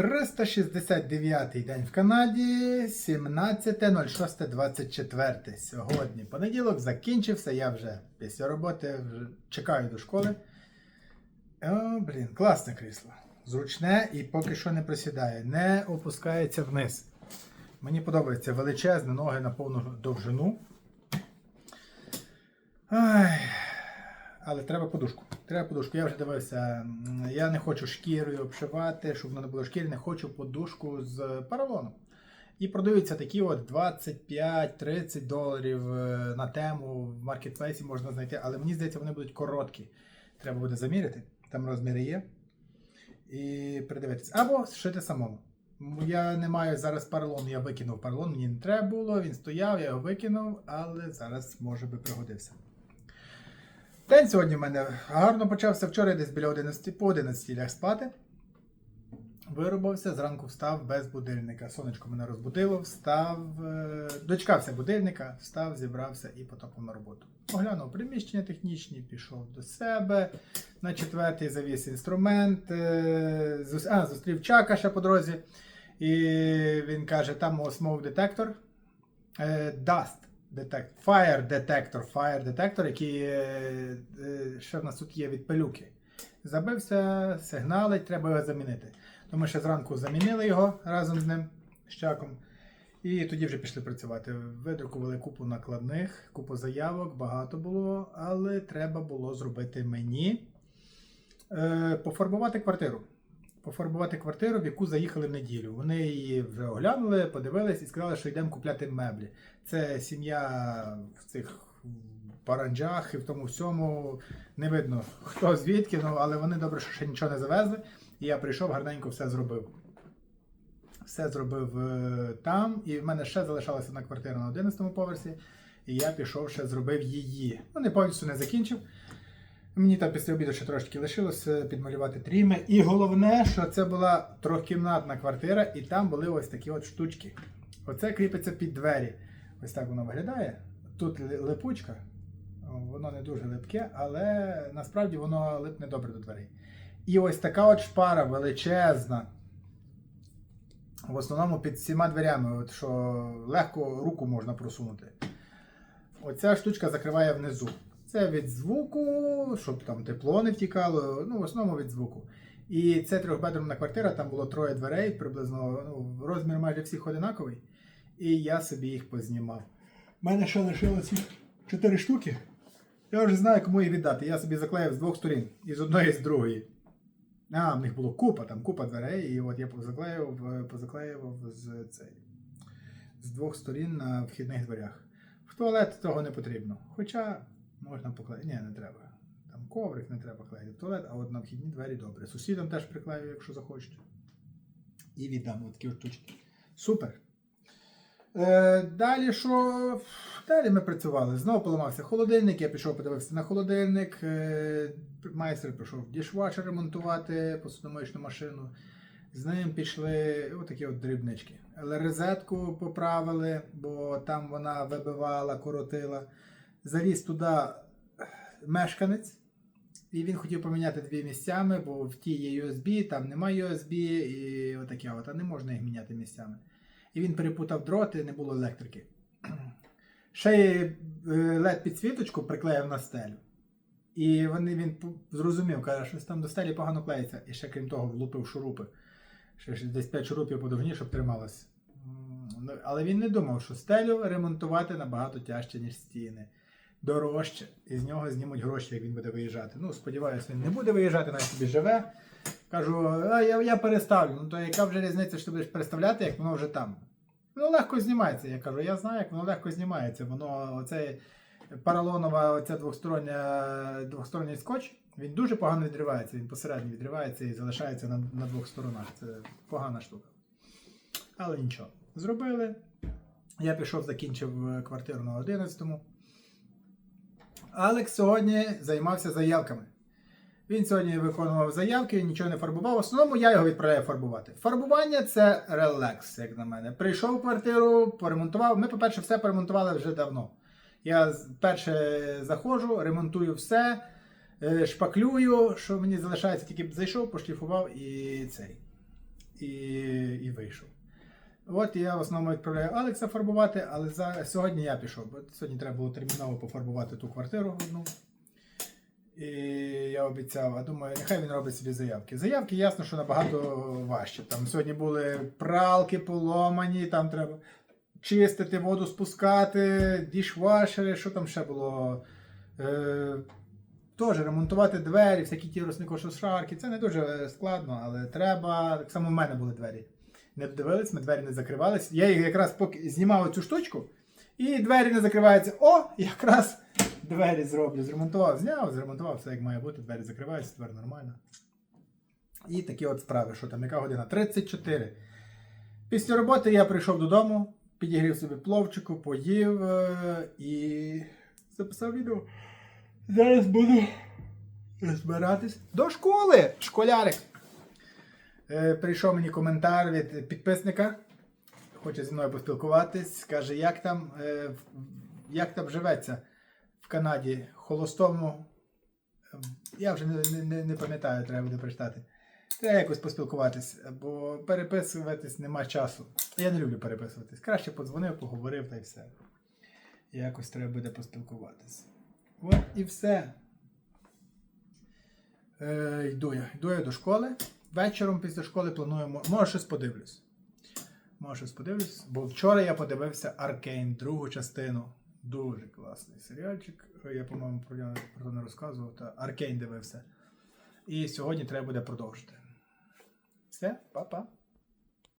369 день в Канаді, 17.06.24. Сьогодні понеділок закінчився. Я вже після роботи вже чекаю до школи. О, блін, класне крісло. Зручне і поки що не присідає, не опускається вниз. Мені подобається величезне ноги на повну довжину. Ай, але треба подушку. Треба подушку. Я вже дивився. Я не хочу шкірою обшивати, щоб воно не було шкіри, не хочу подушку з поролоном. І продаються такі от 25-30 доларів е, на тему в маркетплейсі можна знайти, але мені здається, вони будуть короткі. Треба буде заміряти, там розміри є. І придивитися. Або шити самому. Я не маю зараз поролон, я викинув поролон, мені не треба було, він стояв, я його викинув, але зараз може би пригодився. День сьогодні в мене гарно почався. Вчора десь біля 11 по 11 ляг спати. Виробився, зранку встав без будильника. Сонечко мене розбудило, встав, е, дочекався будильника, встав, зібрався і потопав на роботу. Оглянув приміщення технічні, пішов до себе. На четвертий завіз інструмент. е, А, зустрів Чака ще по дорозі. І він каже: там smoke детектор. е, Dust детектор, Fire детектор, Fire детектор, який е, е, ще в нас тут є від пилюки. Забився, сигналить, треба його замінити. То ми ще зранку замінили його разом з ним, з чаком. І тоді вже пішли працювати. Видрукували купу накладних, купу заявок, багато було, але треба було зробити мені е, пофарбувати квартиру. Пофарбувати квартиру, в яку заїхали в неділю. Вони її вже оглянули, подивились і сказали, що йдемо купляти меблі. Це сім'я в цих паранджах і в тому всьому. Не видно, хто звідки, ну, але вони добре, що ще нічого не завезли. І я прийшов, гарненько все зробив. Все зробив е, там, і в мене ще залишалася одна квартира на 11 поверсі. І я пішов ще зробив її. Ну, не повністю не закінчив. Мені там після обіду ще трошки лишилося підмалювати тріми. І головне, що це була трьохкімнатна квартира, і там були ось такі от штучки. Оце кріпиться під двері. Ось так воно виглядає. Тут липучка, воно не дуже липке, але насправді воно липне добре до дверей. І ось така от шпара величезна. В основному під всіма дверями, от що легко руку можна просунути. Оця штучка закриває внизу. Це від звуку, щоб там тепло не втікало, ну, в основному від звуку. І це трьохбедромна квартира, там було троє дверей, приблизно ну, розмір майже всіх одинаковий. І я собі їх познімав. У мене ще лишилося чотири штуки. Я вже знаю, кому їх віддати. Я собі заклеїв з двох сторін, і з одної, і з другої. А, в них було купа, там купа дверей, і от я позаклеював, позаклеював з, цей, з двох сторін на вхідних дверях. В туалет того не потрібно. Хоча можна поклеїти. Ні, не треба. Там коврик не треба клеїти в туалет, а от на вхідні двері добре. Сусідам теж приклею, якщо захочуть. І віддам такі штучки. Супер. Е, далі що? Далі ми працювали. Знову поламався холодильник, я пішов подивився на холодильник. Е, майстер пішов дішвачер ремонтувати, посудомоєчну машину. З ним пішли отакі от дрібнички. Але розетку поправили, бо там вона вибивала, коротила. Заліз туди мешканець, і він хотів поміняти дві місцями, бо в тій є USB, там немає USB, і отаке от, а не можна їх міняти місцями. І він перепутав дроти, не було електрики. Ще й led підсвіточку приклеїв на стелю. І вони, він зрозумів, каже, що там до стелі погано клеїться. І ще крім того, влупив шурупи. Ще ж десь 5 шурупів подовжні, щоб трималось. Ну, Але він не думав, що стелю ремонтувати набагато тяжче, ніж стіни. Дорожче. І з нього знімуть гроші, як він буде виїжджати. Ну, сподіваюся, він не буде виїжджати, навіть собі живе. Кажу, а я, я переставлю. Ну то яка вже різниця, що ти будеш переставляти, як воно вже там? Воно легко знімається. Я кажу, я знаю, як воно легко знімається. Воно оцей поролонова, оця двохстороння, двохсторонній скотч, він дуже погано відривається. Він посередньо відривається і залишається на, на двох сторонах. Це погана штука. Але нічого. Зробили. Я пішов, закінчив е, квартиру на 11-му. Алекс сьогодні займався заявками. Він сьогодні виконував заявки, нічого не фарбував. В основному я його відправляю фарбувати. Фарбування це релакс, як на мене. Прийшов в квартиру, поремонтував. Ми, по-перше, все поремонтували вже давно. Я перше заходжу, ремонтую все, е, шпаклюю, що мені залишається, тільки зайшов, пошліфував і цей. і, і вийшов. От я в основному відправляю Алекса фарбувати, але за, сьогодні я пішов, бо сьогодні треба було терміново пофарбувати ту квартиру одну. І я обіцяв, а думаю, нехай він робить собі заявки. Заявки ясно, що набагато важче. Там сьогодні були пралки поломані, там треба чистити, воду спускати, дішвашери, що там ще було. Е, Теж ремонтувати двері, всякі ті розникошошарки. Це не дуже складно, але треба. Так само в мене були двері. Не дивились, ми двері не закривались. Я їх якраз поки знімав цю штучку, і двері не закриваються. О, якраз двері зроблю. Зремонтував, зняв, зремонтував, все як має бути, двері закриваються, тепер нормально. І такі от справи, що там, яка година? 34. Після роботи я прийшов додому, підігрів собі пловчику, поїв е, і записав відео. Зараз буду збиратись до школи. Школярик. Е, прийшов мені коментар від підписника. Хоче зі мною поспілкуватись. Каже, як там, е, як там живеться в Канаді холостому. Я вже не, не, не пам'ятаю, треба буде прочитати. Треба якось поспілкуватись, бо переписуватись нема часу. Я не люблю переписуватись. Краще подзвонив, поговорив та й все. Якось треба буде поспілкуватись. От і все. Е, йду я. Йду я до школи. Вечором після школи плануємо. Може щось подивлюсь. Може щось подивлюсь. Бо вчора я подивився Аркейн, другу частину. Дуже класний серіальчик. Я, по-моєму, про нього про не розказував. Та Аркейн дивився. І сьогодні треба буде продовжити. Все, па-па.